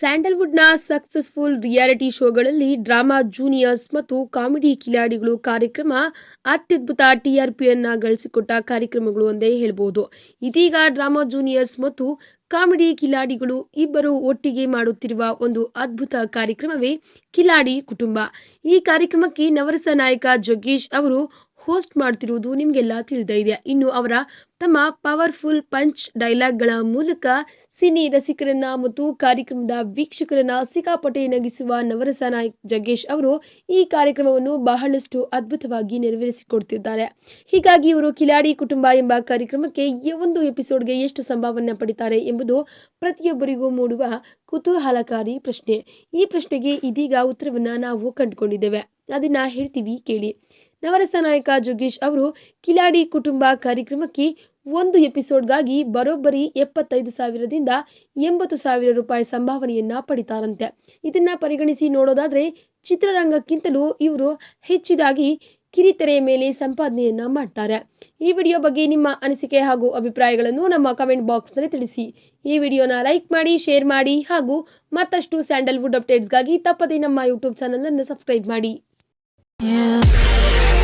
ಸ್ಯಾಂಡಲ್ವುಡ್ನ successful reality ಶೋಗಳಲ್ಲಿ drama juniors ಮತ್ತು comedy ಕಿಲಾಡಿಗಳು ಕಾರ್ಯಕ್ರಮ, ಅತ್ಯದ್ಭುತ ಟಿಆರ್ಪಿಯನ್ನ ಗಳಿಸಿಕೊಟ್ಟ ಕಾರ್ಯಕ್ರಮಗಳು ಎಂದೇ ಹೇಳಬಹುದು ಇದೀಗ ಡ್ರಾಮಾ ಜೂನಿಯರ್ಸ್ ಮತ್ತು ಕಾಮಿಡಿ ಕಿಲಾಡಿಗಳು ಇಬ್ಬರು ಒಟ್ಟಿಗೆ ಮಾಡುತ್ತಿರುವ ಒಂದು ಅದ್ಭುತ ಕಾರ್ಯಕ್ರಮವೇ ಕಿಲಾಡಿ ಕುಟುಂಬ. ಈ ಕಾರ್ಯಕ್ರಮಕ್ಕೆ ನವರಸ ನಾಯಕ ಜಗ್ಗೇಶ್ ಅವರು ಹೋಸ್ಟ್ ಮಾಡ್ತಿರುವುದು ನಿಮಗೆಲ್ಲ ತಿಳಿದೇ ಇನ್ನು ಅವರ ತಮ್ಮ ಪವರ್ಫುಲ್ ಪಂಚ್ ಡೈಲಾಗ್ಗಳ ಮೂಲಕ ಸಿನಿ ರಸಿಕರನ್ನ ಮತ್ತು ಕಾರ್ಯಕ್ರಮದ ವೀಕ್ಷಕರನ್ನ ಸಿಕ್ಕಾಪಟ್ಟೆ ನಗಿಸುವ ನವರಸ ನಾಯಕ್ ಜಗ್ಗೇಶ್ ಅವರು ಈ ಕಾರ್ಯಕ್ರಮವನ್ನು ಬಹಳಷ್ಟು ಅದ್ಭುತವಾಗಿ ನೆರವೇರಿಸಿಕೊಡುತ್ತಿದ್ದಾರೆ ಹೀಗಾಗಿ ಇವರು ಕಿಲಾಡಿ ಕುಟುಂಬ ಎಂಬ ಕಾರ್ಯಕ್ರಮಕ್ಕೆ ಒಂದು ಎಪಿಸೋಡ್ಗೆ ಎಷ್ಟು ಸಂಭಾವನೆ ಪಡಿತಾರೆ ಎಂಬುದು ಪ್ರತಿಯೊಬ್ಬರಿಗೂ ಮೂಡುವ ಕುತೂಹಲಕಾರಿ ಪ್ರಶ್ನೆ. ಈ ಪ್ರಶ್ನೆಗೆ ಇದೀಗ ಉತ್ತರವನ್ನ ನಾವು ಕಂಡುಕೊಂಡಿದ್ದೇವೆ. ಅದನ್ನ ಹೇಳ್ತೀವಿ ಕೇಳಿ. ನವರಸ ನಾಯಕ ಜೋಗೀಶ್ ಅವರು ಕಿಲಾಡಿ ಕುಟುಂಬ ಕಾರ್ಯಕ್ರಮಕ್ಕೆ ಒಂದು ಎಪಿಸೋಡ್ಗಾಗಿ ಬರೋಬ್ಬರಿ ಎಪ್ಪತ್ತೈದು ಸಾವಿರದಿಂದ ಎಂಬತ್ತು ಸಾವಿರ ರೂಪಾಯಿ ಸಂಭಾವನೆಯನ್ನ ಪಡಿತಾರಂತೆ. ಇದನ್ನ ಪರಿಗಣಿಸಿ ನೋಡೋದಾದ್ರೆ ಚಿತ್ರರಂಗಕ್ಕಿಂತಲೂ ಇವರು ಹೆಚ್ಚಿದಾಗಿ ಕಿರಿತೆರೆಯ ಮೇಲೆ ಸಂಪಾದನೆಯನ್ನ ಮಾಡ್ತಾರೆ. ಈ ವಿಡಿಯೋ ಬಗ್ಗೆ ನಿಮ್ಮ ಅನಿಸಿಕೆ ಹಾಗೂ ಅಭಿಪ್ರಾಯಗಳನ್ನು ನಮ್ಮ ಕಮೆಂಟ್ ಬಾಕ್ಸ್ನಲ್ಲಿ ತಿಳಿಸಿ. ಈ ವಿಡಿಯೋನ ಲೈಕ್ ಮಾಡಿ, ಶೇರ್ ಮಾಡಿ ಹಾಗೂ ಮತ್ತಷ್ಟು ಸ್ಯಾಂಡಲ್ವುಡ್ ಅಪ್ಡೇಟ್ಸ್ಗಾಗಿ ತಪ್ಪದೇ ನಮ್ಮ ಯೂಟ್ಯೂಬ್ ಚಾನಲ್ ಅನ್ನು ಸಬ್ಸ್ಕ್ರೈಬ್ ಮಾಡಿ. Yeah.